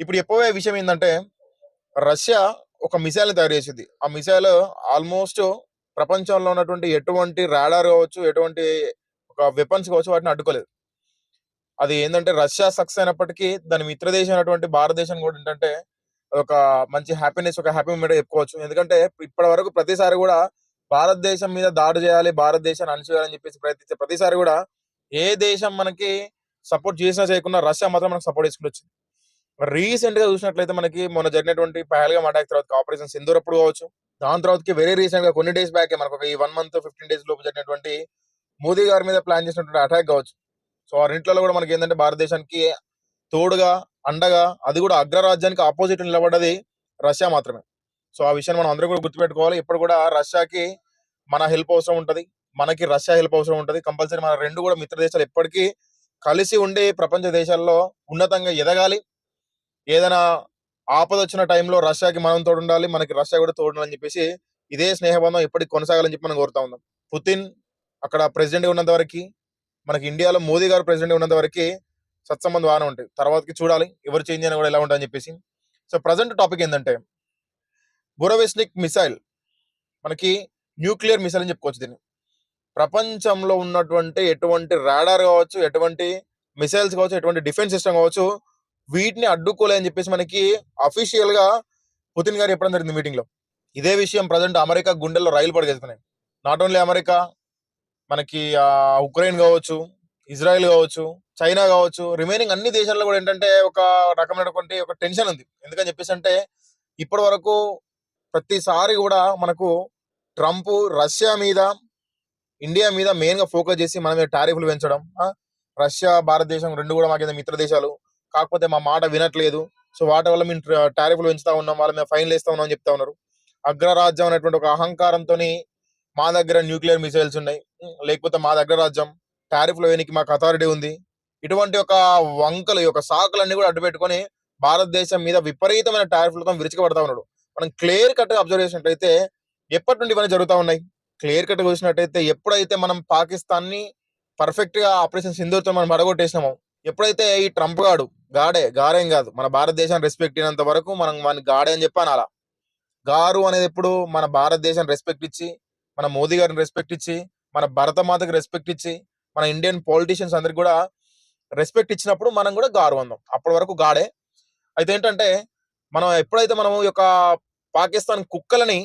ఇప్పుడు చెప్పబోయే విషయం ఏంటంటే రష్యా ఒక మిసైల్ తయారు చేసింది. ఆ మిసైల్ ఆల్మోస్ట్ ప్రపంచంలో ఉన్నటువంటి ఎటువంటి రాడార్ కావచ్చు ఎటువంటి ఒక వెపన్స్ కావచ్చు వాటిని అడ్డుకోలేదు. అది ఏంటంటే రష్యా సక్సెస్ అయినప్పటికీ దాని మిత్రదేశం అయినటువంటి భారతదేశం కూడా ఏంటంటే ఒక మంచి హ్యాపీనెస్ ఒక హ్యాపీ మూమెంట్ చెప్పుకోవచ్చు. ఎందుకంటే ఇప్పటి వరకు ప్రతిసారి కూడా భారతదేశం మీద దాడి చేయాలి భారతదేశాన్ని అణచివేయాలని చెప్పేసి ప్రయత్నించే ప్రతిసారి కూడా ఏ దేశం మనకి సపోర్ట్ చేసినా చేయకుండా రష్యా మాత్రం మనకు సపోర్ట్ చేసుకుంటూ వచ్చింది. రీసెంట్గా చూసినట్లయితే మనకి మొన్న జరిగినటువంటి పహల్గా అటాక్ తర్వాత ఆపరేషన్ సింధూర్ అప్పుడు కావచ్చు. దాని తర్వాతకి వెరీ రీసెంట్గా కొన్ని డేస్ బ్యాక్ మనకు ఒక ఈ వన్ మంత్ ఫిఫ్టీన్ డేస్ లోపు జరిగినటువంటి మోదీ గారి మీద ప్లాన్ చేసినటువంటి అటాక్ కావచ్చు. సో ఆ రెంట్లలో కూడా మనకి ఏంటంటే భారతదేశానికి తోడుగా అండగా అది కూడా అగ్రరాజ్యానికి ఆపోజిట్ నిలబడ్డది రష్యా మాత్రమే. సో ఆ విషయాన్ని మనం అందరూ కూడా గుర్తుపెట్టుకోవాలి. ఇప్పుడు కూడా రష్యాకి మన హెల్ప్ అవసరం ఉంటది. మనకి రష్యా హెల్ప్ అవసరం ఉంటుంది. కంపల్సరీ మన రెండు కూడా మిత్ర దేశాలు ఎప్పటికీ కలిసి ఉండి ప్రపంచ దేశాల్లో ఉన్నతంగా ఎదగాలి. ఏదైనా ఆపద వచ్చిన టైంలో రష్యాకి మనం తోడు ఉండాలి మనకి రష్యా కూడా తోడు అని చెప్పేసి ఇదే స్నేహబంధం ఎప్పటికి కొనసాగాలని చెప్పి మనం కోరుతా ఉన్నాం. పుతిన్ అక్కడ ప్రెసిడెంట్ ఉన్నంత వరకు మనకి ఇండియాలో మోదీ గారు ప్రెసిడెంట్ ఉన్నంత వరకు సత్సంబంధం బాగానే ఉంటాయి. తర్వాతకి చూడాలి ఎవరు చేంజ్ అయినా కూడా ఎలా ఉంటుందని చెప్పేసి. సో ప్రజెంట్ టాపిక్ ఏంటంటే బురవెస్నిక్ మిసైల్ మనకి న్యూక్లియర్ మిసైల్ అని చెప్పుకోవచ్చు దీన్ని. ప్రపంచంలో ఉన్నటువంటి ఎటువంటి రాడార్ కావచ్చు ఎటువంటి మిసైల్స్ కావచ్చు ఎటువంటి డిఫెన్స్ సిస్టమ్ కావచ్చు వీటిని అడ్డుకోలే అని చెప్పేసి మనకి అఫీషియల్గా పుతిన్ గారు చెప్పడం జరిగింది మీటింగ్లో. ఇదే విషయం ప్రజెంట్ అమెరికా గుండెల్లో రైలు పడగలుగుతున్నాయి నాట్ ఓన్లీ అమెరికా మనకి ఆ, ఉక్రెయిన్ కావచ్చు ఇజ్రాయెల్ కావచ్చు చైనా కావచ్చు రిమైనింగ్ అన్ని దేశాల్లో కూడా ఏంటంటే ఒక రకమైనటువంటి ఒక టెన్షన్ ఉంది. ఎందుకని చెప్పేసి అంటే ఇప్పటి వరకు ప్రతిసారి కూడా మనకు ట్రంప్ రష్యా మీద ఇండియా మీద మెయిన్గా ఫోకస్ చేసి మన మీద టారిఫ్లు పెంచడం రష్యా భారతదేశం రెండు కూడా మాకు మిత్ర దేశాలు కాకపోతే మా మాట వినట్లేదు. సో వాటి వల్ల మేము టారిఫ్లు పెంచుతా ఉన్నాం వాళ్ళ మేము ఫైన్లు వేస్తా ఉన్నాం అని చెప్తా ఉన్నారు. అగ్రరాజ్యం అనేటువంటి ఒక అహంకారంతో మా దగ్గర న్యూక్లియర్ మిసైల్స్ ఉన్నాయి. లేకపోతే మా దగ్గర రాజ్యం టారిఫ్లు వేయనికి మాకు అథారిటీ ఉంది. ఇటువంటి ఒక వంకలు ఈ యొక్క సాకులన్నీ కూడా అడ్డు పెట్టుకొని భారతదేశం మీద విపరీతమైన టారిఫ్లతో విరుచుకబడతా ఉన్నాడు. మనం క్లియర్ కట్ అబ్జర్వ్ చేసినట్లయితే ఎప్పటి నుండి ఇవన్నీ జరుగుతా ఉన్నాయి? క్లియర్ కట్ చూసినట్టయితే ఎప్పుడైతే మనం పాకిస్తాన్ని పర్ఫెక్ట్గా ఆపరేషన్ సింధూర్తో మనం పడగొట్టేసినామో ఎప్పుడైతే ఈ ట్రంప్ గాడు గాడే గారేం కాదు. మన భారతదేశాన్ని రెస్పెక్ట్ అయినంత వరకు మనం మన గాడే అని చెప్పాను అలా గారు అనేది ఎప్పుడు మన భారతదేశాన్ని రెస్పెక్ట్ ఇచ్చి మన మోదీ గారిని రెస్పెక్ట్ ఇచ్చి మన భరతమాతకి రెస్పెక్ట్ ఇచ్చి మన ఇండియన్ పాలిటీషియన్స్ అందరికి కూడా రెస్పెక్ట్ ఇచ్చినప్పుడు మనం కూడా గారు అందాం. అప్పటి వరకు గాడే. అయితే ఏంటంటే మనం ఎప్పుడైతే మనం ఈ యొక్క పాకిస్తాన్ కుక్కలని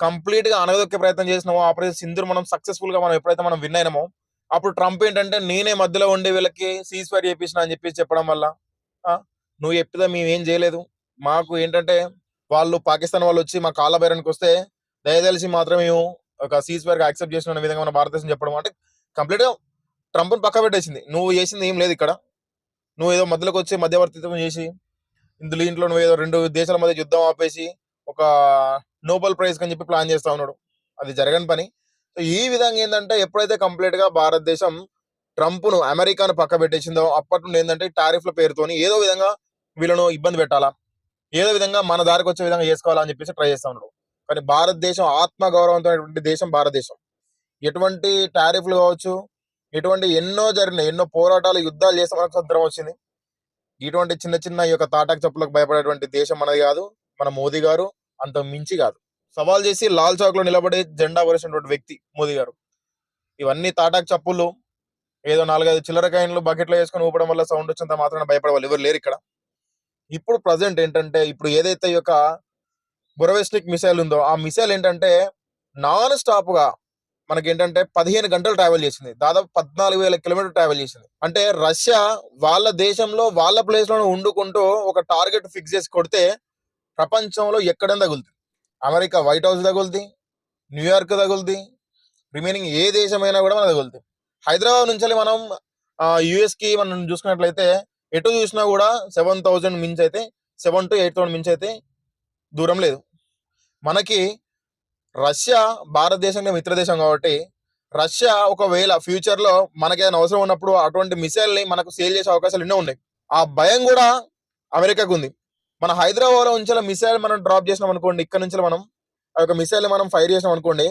కంప్లీట్గా అనగదొక్కే ప్రయత్నం చేసినామో ఆపరేషన్ సింధూర్ మనం సక్సెస్ఫుల్గా మనం ఎప్పుడైతే మనం విన్ అయినామో అప్పుడు ట్రంప్ ఏంటంటే నేనే మధ్యలో ఉండే వీళ్ళకి సీజ్ ఫైర్ చేపించిన అని చెప్పేసి చెప్పడం వల్ల నువ్వు చెప్పితే మేము ఏం చేయలేదు. మాకు ఏంటంటే వాళ్ళు పాకిస్తాన్ వాళ్ళు వచ్చి మా కాళ్ళ బైరానికి వస్తే దయదలిసి మాత్రం మేము ఒక సీజ్ ఫైర్ యాక్సెప్ట్ చేసిన విధంగా మన భారతదేశం చెప్పడం అంటే కంప్లీట్గా ట్రంప్ పక్క పెట్టేసింది. నువ్వు చేసింది ఏం లేదు ఇక్కడ. నువ్వు ఏదో మధ్యలోకి వచ్చి మధ్యవర్తిత్వం చేసి ఇందులో ఇంట్లో నువ్వు ఏదో రెండు దేశాల మధ్య యుద్ధం ఆపేసి ఒక నోబెల్ ప్రైజ్ అని చెప్పి ప్లాన్ చేస్తా ఉన్నాడు. అది జరగని పని. సో ఈ విధంగా ఏంటంటే ఎప్పుడైతే కంప్లీట్గా భారతదేశం ట్రంప్ను అమెరికాను పక్క పెట్టేసిందో అప్పటి నుండి ఏంటంటే టారిఫ్ల పేరుతోని ఏదో విధంగా వీళ్ళను ఇబ్బంది పెట్టాలా? ఏదో విధంగా మన దారికి వచ్చే విధంగా చేసుకోవాలని అని చెప్పేసి ట్రై చేస్తా ఉన్నాడు. కానీ భారతదేశం ఆత్మ గౌరవంతో దేశం భారతదేశం. ఎటువంటి టారిఫ్లు కావచ్చు ఎటువంటి ఎన్నో జరిగినాయి ఎన్నో పోరాటాలు యుద్ధాలు చేసే మనకు స్వతంత్రం వచ్చింది. ఇటువంటి చిన్న చిన్న ఈ యొక్క తాటాకు చెప్పులకు భయపడేటువంటి దేశం మనది కాదు మన మోదీ గారు అంత మించి కాదు. సవాల్ చేసి లాల్ చౌక్లో నిలబడి జెండా వరిసినటువంటి వ్యక్తి మోదీ గారు. ఇవన్నీ తాటాకు చప్పులు ఏదో నాలుగైదు చిల్లర కాయిన్లు బకెట్లో వేసుకొని ఊపడం వల్ల సౌండ్ వచ్చినంత మాత్రమే భయపడవాలి ఎవరు లేరు ఇక్కడ. ఇప్పుడు ప్రజెంట్ ఏంటంటే ఇప్పుడు ఏదైతే ఈ యొక్క బురవెస్టిక్ మిసైల్ ఉందో ఆ మిసైల్ ఏంటంటే నాన్ స్టాప్గా మనకి ఏంటంటే పదిహేను గంటలు ట్రావెల్ చేసింది. దాదాపు పద్నాలుగు వేల కిలోమీటర్ ట్రావెల్ చేసింది. అంటే రష్యా వాళ్ళ దేశంలో వాళ్ళ ప్లేస్లో ఉండుకుంటూ ఒక టార్గెట్ ఫిక్స్ చేసి కొడితే ప్రపంచంలో ఎక్కడైనా తగులుతుంది. అమెరికా వైట్ హౌస్ తగులుతుంది న్యూయార్క్ తగులుతుంది రిమైనింగ్ ఏ దేశమైనా కూడా మనకు తగులుతుంది హైదరాబాద్ నుంచి మనం యుఎస్కి మనం చూసుకున్నట్లయితే ఎటు చూసినా కూడా సెవెన్ థౌజండ్ మించి అయితే సెవెన్ టు ఎయిట్ థౌసండ్ మించి అయితే దూరం లేదు. మనకి రష్యా భారతదేశంలో మిత్రదేశం కాబట్టి రష్యా ఒకవేళ ఫ్యూచర్లో మనకి ఏదైనా అవసరం ఉన్నప్పుడు అటువంటి మిసైల్ని మనకు సేల్ చేసే అవకాశాలు ఎన్నో ఉన్నాయి. ఆ భయం కూడా అమెరికాకు ఉంది. మన హైదరాబాద్లో ఉంచాల మిసైల్ మనం డ్రాప్ చేసినాం అనుకోండి ఇక్కడ నుంచి మనం ఆ యొక్క మిసైల్ మనం ఫైర్ చేసినాం అనుకోండి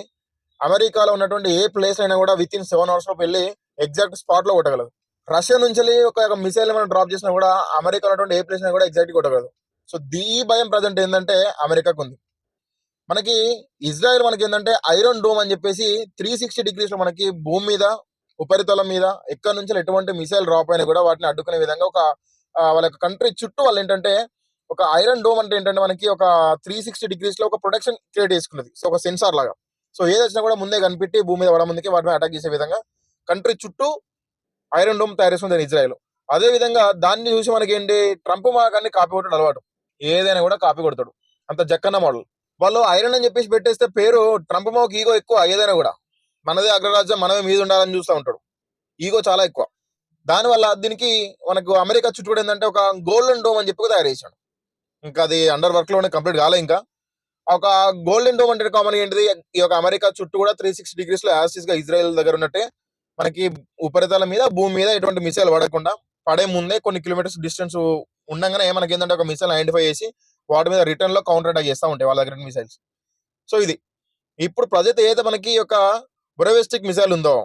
అమెరికాలో ఉన్నటువంటి ఏ ప్లేస్ అయినా కూడా విత్ ఇన్ సెవెన్ అవర్స్లో వెళ్ళి ఎగ్జాక్ట్ స్పాట్లో కొట్టగలదు. రష్యా నుంచి ఒక మిసైల్ మనం డ్రాప్ చేసినా కూడా అమెరికా ఉన్నటువంటి ఏ ప్లేస్ అయినా కూడా ఎగ్జాక్ట్ కొట్టగలదు. సో దీ భయం ప్రజెంట్ ఏంటంటే అమెరికాకు ఉంది. మనకి ఇజ్రాయెల్ మనకి ఏంటంటే ఐరన్ డోమ్ అని చెప్పేసి త్రీ సిక్స్టీ డిగ్రీస్లో మనకి భూమి మీద ఉపరితలం మీద ఎక్కడి నుంచి ఎటువంటి మిసైల్ డ్రాప్ అయినా కూడా వాటిని అడ్డుకునే విధంగా ఒక వాళ్ళ కంట్రీ చుట్టూ వాళ్ళు ఏంటంటే ఒక ఐరన్ డోమ్ అంటే ఏంటంటే మనకి ఒక త్రీ సిక్స్టీ డిగ్రీస్లో ఒక ప్రొటెక్షన్ క్రియేట్ చేసుకున్నది. సో ఒక సెన్సార్ లాగా. సో ఏది వచ్చినా కూడా ముందే కనిపెట్టి భూమి మీద పడ ముందుకి వాటిని అటాక్ చేసే విధంగా కంట్రీ చుట్టూ ఐరన్ డోమ్ తయారు చేసుకుంది ఇజ్రాయెల్. అదే విధంగా దాన్ని చూసి మనకి ఏంటి ట్రంప్ మాకాన్ని కాపీ కొట్టడం అలవాటు. ఏదైనా కూడా కాపీ కొడతాడు. అంత జక్కన్న మోడల్. వాళ్ళు ఐరన్ అని చెప్పేసి పెట్టేస్తే పేరు ట్రంప్ మాకు ఈగో ఎక్కువ ఏదైనా కూడా. మనదే అగ్రరాజ్యం మనమే మీద ఉండాలని చూస్తూ ఉంటాడు. ఈగో చాలా ఎక్కువ. దానివల్ల దీనికి మనకు అమెరికా చుట్టూ కూడా ఏంటంటే ఒక గోల్డెన్ డోమ్ అని చెప్పి తయారు చేశాడు. ఇంకా అది అండర్ వర్క్లోనే కంప్లీట్ కాలే ఇంకా. ఒక గోల్డెన్ డోమ్ అంటే కామన్ ఏంటిది? ఈ యొక్క అమెరికా చుట్టూ కూడా త్రీ సిక్స్ డిగ్రీస్లో యాసిస్గా ఇజ్రాయెల్ దగ్గర ఉన్నట్టే మనకి ఉపరితలం మీద భూమి మీద ఎటువంటి మిసైల్ పడకుండా పడే ముందే కొన్ని కిలోమీటర్స్ డిస్టెన్స్ ఉండగానే మనకి ఏంటంటే ఒక మిసైల్ ఐడెంటిఫై చేసి వాటి మీద రిటర్న్లో కౌంటర్ అటాక్ చేస్తూ ఉంటాయి వాళ్ళ దగ్గర మిసైల్స్ సో ఇది. ఇప్పుడు ప్రజెంట్ ఏదైతే మనకి ఒక బొరవెస్టిక్ మిసైల్ ఉందో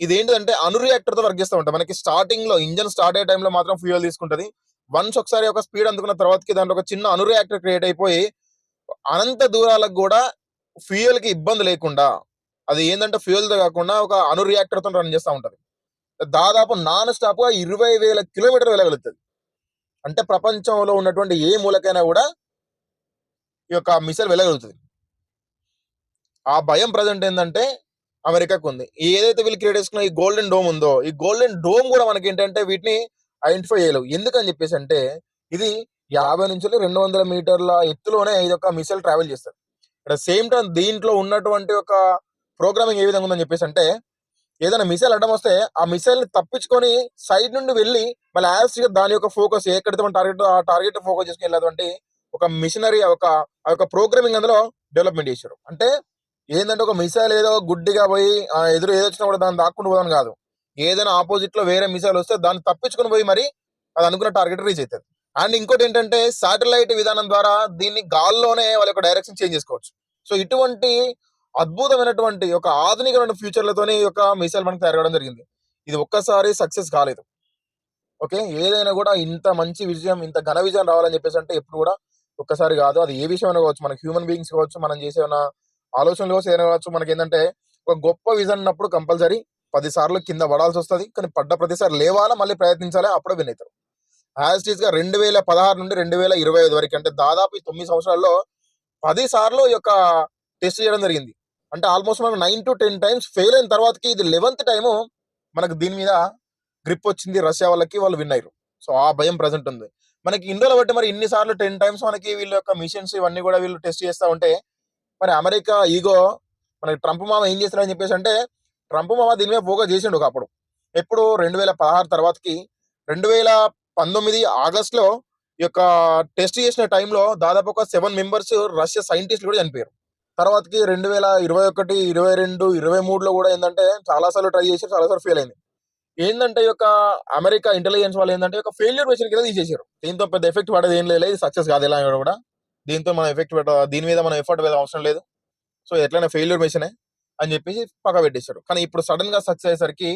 ఇది ఏంటంటే అను రియాక్టర్తో వర్క్ చేస్తూ ఉంటాయి. మనకి స్టార్టింగ్లో ఇంజన్ స్టార్ట్ అయ్యే టైంలో మాత్రం ఫ్యూయల్ తీసుకుంటది. వన్స్ ఒకసారి ఒక స్పీడ్ అందుకున్న తర్వాతకి దాంట్లో ఒక చిన్న అనురియాక్టర్ క్రియేట్ అయిపోయి అనంత దూరాలకు కూడా ఫ్యూయల్కి ఇబ్బంది లేకుండా అది ఏంటంటే ఫ్యూయల్తో కాకుండా ఒక అను రియాక్టర్తో రన్ చేస్తూ ఉంటది. దాదాపు నాన్ స్టాప్గా ఇరవై వేల కిలోమీటర్ వెళ్ళగలుగుతుంది అంటే ప్రపంచంలో ఉన్నటువంటి ఏ మూలకైనా కూడా ఈ యొక్క మిసైల్ వెళ్ళగలుగుతుంది ఆ భయం ప్రజెంట్ ఏంటంటే అమెరికాకు ఉంది. ఏదైతే వీళ్ళు క్రియేట్ చేసుకున్న ఈ గోల్డెన్ డోమ్ ఉందో ఈ గోల్డెన్ డోమ్ కూడా మనకి ఏంటంటే వీటిని ఐడెంటిఫై చేయలేవు. ఎందుకని చెప్పేసి అంటే ఇది యాభై నుంచి రెండు వందల మీటర్ల ఎత్తులోనే ఇది ఒక మిసైల్ ట్రావెల్ చేస్తారు ఇక్కడ సేమ్ టైం దీంట్లో ఉన్నటువంటి ఒక ప్రోగ్రామింగ్ ఏ విధంగా ఉందని చెప్పేసి అంటే ఏదైనా మిసైల్ అడ్డం వస్తే ఆ మిసైల్ని తప్పించుకొని సైడ్ నుండి వెళ్ళి మళ్ళీ యాజ్ దాని యొక్క ఫోకస్ ఎక్కడైతే మన టార్గెట్ ఆ టార్గెట్ ఫోకస్ చేసుకుని వెళ్ళేటువంటి ఒక మిషనరీ ఒక ఆ యొక్క ప్రోగ్రామింగ్ అందులో డెవలప్మెంట్ చేశారు. అంటే ఏంటంటే ఒక మిసైల్ ఏదో గుడ్డిగా పోయి ఆ ఎదురు ఏదో వచ్చినా కూడా దాన్ని దాక్కుండా పోదాం కాదు. ఏదైనా ఆపోజిట్లో వేరే మిసైల్ వస్తే దాన్ని తప్పించుకొని పోయి మరి అది అనుకున్న టార్గెట్ రీచ్ అవుతుంది. అండ్ ఇంకోటి ఏంటంటే సాటిలైట్ విధానం ద్వారా దీన్ని గాల్లోనే వాళ్ళ యొక్క డైరెక్షన్ చేంజ్ చేసుకోవచ్చు. సో ఇటువంటి అద్భుతమైనటువంటి ఒక ఆధునికమైన ఫ్యూచర్లతోనే ఈ యొక్క మిసైల్ మనకు తయారు కావడం జరిగింది. ఇది ఒక్కసారి సక్సెస్ కాలేదు. ఓకే ఏదైనా కూడా ఇంత మంచి విజయం ఇంత ఘన విజయం రావాలని చెప్పేసి అంటే ఎప్పుడు కూడా ఒక్కసారి కాదు. అది ఏ విషయం కావచ్చు మనకి హ్యూమన్ బీయింగ్స్ కావచ్చు మనం చేసే ఆలోచనలు కావచ్చు ఏదైనా కావచ్చు మనకి ఏంటంటే ఒక గొప్ప విజన్ ఉన్నప్పుడు కంపల్సరీ పది సార్లు కింద పడాల్సి వస్తుంది. కానీ పడ్డ ప్రతిసారి లేవాలా మళ్ళీ ప్రయత్నించాలి అప్పుడే విన్ అవుతారు. యాజ్గా రెండు వేల పదహారు నుండి రెండు వేల ఇరవై ఐదు వరకు అంటే దాదాపు ఈ తొమ్మిది సంవత్సరాల్లో పది సార్లు ఈ యొక్క టెస్ట్ చేయడం జరిగింది. అంటే ఆల్మోస్ట్ మనకు nine to ten times fail అయిన తర్వాతకి ఇది లెవెన్త్ టైము మనకు దీని మీద గ్రిప్ వచ్చింది. రష్యా వాళ్ళకి వాళ్ళు విన్ అయ్యారు సో ఆ భయం ప్రజెంట్ ఉంది. మనకి ఇండియాలో బట్టి మరి ఇన్ని సార్లు టెన్ టైమ్స్ మనకి వీళ్ళ యొక్క మిషన్స్ ఇవన్నీ కూడా వీళ్ళు టెస్ట్ చేస్తా ఉంటే మరి అమెరికా ఈగో మనకి ట్రంప్ మామ ఏం చేస్తారని చెప్పేసి అంటే ట్రంప్ మామ దీని మీద ఫోకస్ చేసిండు ఒకప్పుడు ఎప్పుడు రెండు వేల పదహారు తర్వాతకి రెండు వేల పంతొమ్మిది ఆగస్ట్లో ఈ యొక్క టెస్ట్ చేసిన టైంలో దాదాపు ఒక సెవెన్ మెంబర్స్ రష్యా సైంటిస్టులు కూడా చనిపోయారు. తర్వాతకి రెండు వేల ఇరవై ఒకటి ఇరవై రెండు ఇరవై మూడులో కూడా ఏంటంటే చాలా సార్లు ట్రై చేసి చాలాసార్లు ఫెయిల్ అయింది. ఏంటంటే ఈ యొక్క అమెరికా ఇంటెలిజెన్స్ వాళ్ళు ఏంటంటే ఒక ఫెయిల్యూర్ మెషిన్ కింద తీసేసారు దీంతో పెద్ద ఎఫెక్ట్ పడేది ఏం లేదు ఇది సక్సెస్ కాదు ఎలా కూడా. దీంతో మనం ఎఫెక్ట్ పెట్ట దీని మీద మనం ఎఫర్ట్ పెట్ట అవసరం లేదు. సో ఎట్లనే ఫెయిల్యూర్ మెషినే. అని చెప్పేసి పక్క పెట్టేశారు. కానీ ఇప్పుడు సడన్గా సక్సెస్ అయ్యేసరికి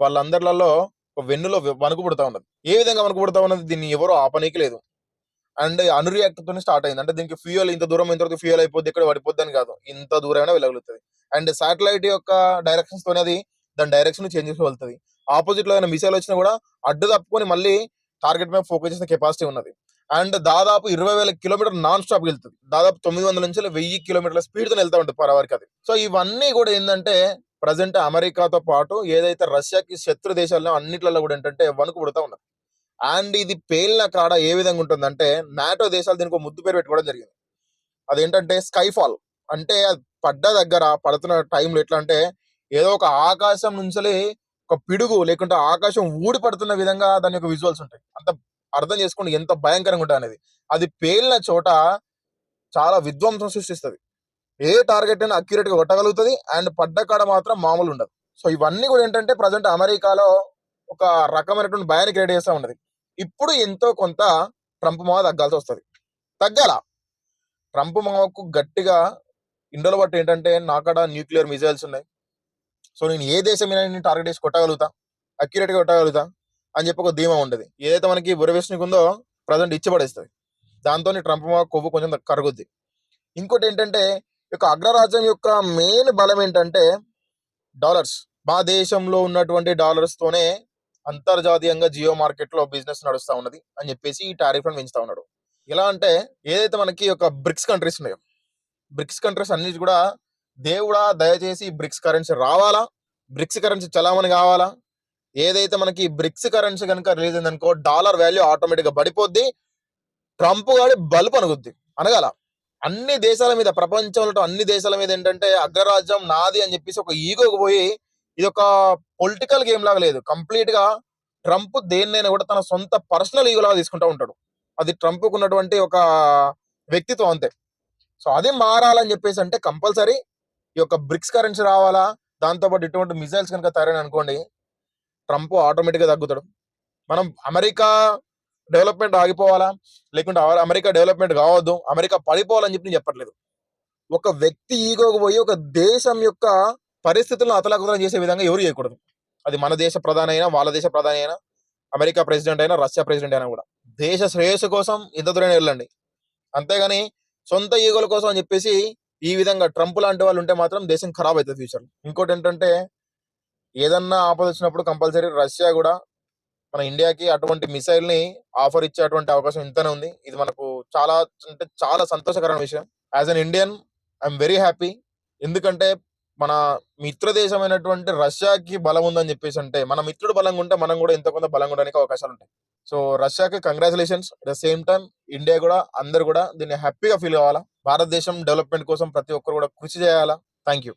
వాళ్ళందరిలో ఒక వెన్నులో వణుకు పుడతా ఉన్నది. ఏ విధంగా వణుకు పుడతా ఉన్నది? దీన్ని ఎవరు ఆపనీకి లేదు. అండ్ అన్రియాక్ట్ తోనే స్టార్ట్ అయింది. అంటే దీనికి ఫ్యూయల్ ఇంత దూరం ఇంతవరకు ఫ్యూయల్ అయిపోద్ది ఇక్కడ పడిపోద్ది అని కాదు. ఇంత దూరమైనా వెళ్ళగలుగుతుంది. అండ్ సాటిలైట్ యొక్క డైరెక్షన్స్ తోనే అది దాని డైరెక్షన్ చేంజ్ చేసి వెళ్తుంది. ఆపోజిట్లో ఏమైనా మిసైల్ వచ్చినా కూడా అడ్డు తప్పుకొని మళ్ళీ టార్గెట్ మీద ఫోకస్ చేసిన కెపాసిటీ ఉన్నది. అండ్ దాదాపు ఇరవై వేల కిలోమీటర్ నాన్ స్టాప్ వెళ్తుంది. దాదాపు తొమ్మిది వందల నుంచి వెయ్యి కిలోమీటర్ల స్పీడ్తో వెళ్తా ఉంటుంది పర్ అవర్ అది సో ఇవన్నీ కూడా ఏంటంటే ప్రజెంట్ అమెరికాతో పాటు ఏదైతే రష్యాకి శత్రు దేశాల్లో అన్నిట్లలో కూడా ఏంటంటే వణుకు పుడతా ఉన్నది. అండ్ ఇది పేలిన కాడ ఏ విధంగా ఉంటుందంటే నాటో దేశాలు దీనికి ఒక ముద్దు పేరు పెట్టుకోవడం జరిగింది. అదేంటంటే స్కైఫాల్. అంటే అది పడ్డ దగ్గర పడుతున్న టైంలో ఎట్లా అంటే ఏదో ఒక ఆకాశం నుంచి ఒక పిడుగు లేకుంటే ఆకాశం ఊడి పడుతున్న విధంగా దాని యొక్క విజువల్స్ ఉంటాయి. అంత అర్థం చేసుకోండి ఎంత భయంకరంగా ఉంటుంది అనేది. అది పేలిన చోట చాలా విధ్వంసం సృష్టిస్తుంది. ఏ టార్గెట్ అయినా అక్యురేట్గా కొట్టగలుగుతుంది అండ్ పడ్డ కాడ మాత్రం మామూలు ఉండదు సో ఇవన్నీ కూడా ఏంటంటే ప్రజెంట్ అమెరికాలో ఒక రకమైనటువంటి భయాన్ని క్రియేట్ చేస్తూ ఉన్నది. ఇప్పుడు ఎంతో కొంత ట్రంప్ మావ తగ్గాల్సి వస్తుంది. తగ్గాల. ట్రంప్ మావకు గట్టిగా ఇండోలో బట్టి ఏంటంటే నాకాడ న్యూక్లియర్ మిజైల్స్ ఉన్నాయి. సో నేను ఏ దేశం మీద నేను టార్గెట్ చేసి కొట్టగలుగుతా? అక్యురేట్గా కొట్టగలుగుతా? అని చెప్పి ఒక ధీమా ఉండేది. ఏదైతే మనకి బురవేషనికి ఉందో ప్రజెంట్ ఇచ్చిపడేస్తుంది. దాంతో ట్రంప్ మా కొవ్వు కొంచెం కరుగుద్ది. ఇంకోటి ఏంటంటే ఈ యొక్క అగ్రరాజ్యం యొక్క మెయిన్ బలం ఏంటంటే డాలర్స్. మా దేశంలో ఉన్నటువంటి డాలర్స్ తోనే అంతర్జాతీయంగా జియో మార్కెట్లో బిజినెస్ నడుస్తూ ఉన్నది అని చెప్పేసి ఈ టారిఫ్ పెంచుతా ఉన్నాడు. ఎలా అంటే ఏదైతే మనకి ఒక బ్రిక్స్ కంట్రీస్ ఉన్నాయో బ్రిక్స్ కంట్రీస్ అన్నిటి కూడా దేవుడా దయచేసి బ్రిక్స్ కరెన్సీ రావాలా? బ్రిక్స్ కరెన్సీ చలామణి కావాలా? ఏదైతే మనకి బ్రిక్స్ కరెన్సీ కనుక రిలీజ్ అయిందనుకో డాలర్ వాల్యూ ఆటోమేటిక్గా పడిపోద్ది. ట్రంప్ గాడి బల్బు అనుగుద్ది అనగాల అన్ని దేశాల మీద ప్రపంచంలో అన్ని దేశాల మీద ఏంటంటే అగ్రరాజ్యం నాది అని చెప్పేసి ఒక ఈగోకి పోయి ఇది ఒక పొలిటికల్ గేమ్ లాగా లేదు. కంప్లీట్గా ట్రంప్ దేన్నైనా కూడా తన సొంత పర్సనల్ ఈగో లాగా తీసుకుంటా ఉంటాడు. అది ట్రంప్ ఉన్నటువంటి ఒక వ్యక్తిత్వం అంతే. సో అది మారాలని చెప్పేసి అంటే కంపల్సరీ ఈ యొక్క బ్రిక్స్ కరెన్సీ రావాలా? దాంతోపాటు ఇటువంటి మిజైల్స్ కనుక తయారైన అనుకోండి ట్రంప్ ఆటోమేటిక్గా తగ్గుతాడు. మనం అమెరికా డెవలప్మెంట్ ఆగిపోవాలా? లేకుంటే అమెరికా డెవలప్మెంట్ కావద్దు అమెరికా పడిపోవాలని చెప్పి నేను చెప్పట్లేదు. ఒక వ్యక్తి ఈగోకు పోయి ఒక దేశం యొక్క పరిస్థితులను అతలాకుతలం చేసే విధంగా ఎవరు చేయకూడదు. అది మన దేశ ప్రధాని అయినా వాళ్ళ దేశ ప్రధాని అయినా అమెరికా ప్రెసిడెంట్ అయినా రష్యా ప్రెసిడెంట్ అయినా కూడా. దేశ శ్రేయస్సు కోసం ఇంత దూరం వెళ్ళండి. అంతేగాని సొంత ఈగోల కోసం అని చెప్పేసి ఈ విధంగా ట్రంప్ లాంటి వాళ్ళు ఉంటే మాత్రం దేశం ఖరాబ్ అవుతుంది ఫ్యూచర్ ఇంకోటి ఏంటంటే ఏదన్నా ఆపద వచ్చినప్పుడు కంపల్సరీ రష్యా కూడా మన ఇండియాకి అటువంటి మిసైల్ని ఆఫర్ ఇచ్చేటువంటి అవకాశం ఇంతనే ఉంది. ఇది మనకు చాలా అంటే చాలా సంతోషకరమైన విషయం. As an Indian I'm very happy. ఎందుకంటే మన మిత్ర దేశమైనటువంటి రష్యాకి బలం ఉందని చెప్పేసి అంటే మన మిత్రుడు బలంగా ఉంటే మనం కూడా ఎంతో కొంత బలంగా ఉండడానికి అవకాశాలు ఉంటాయి. So రష్యాకి congratulations. At the same time India కూడా అందరు కూడా దీన్ని హ్యాపీగా ఫీల్ కావాలా? భారతదేశం డెవలప్మెంట్ కోసం ప్రతి ఒక్కరు కూడా కృషి చేయాలా? Thank you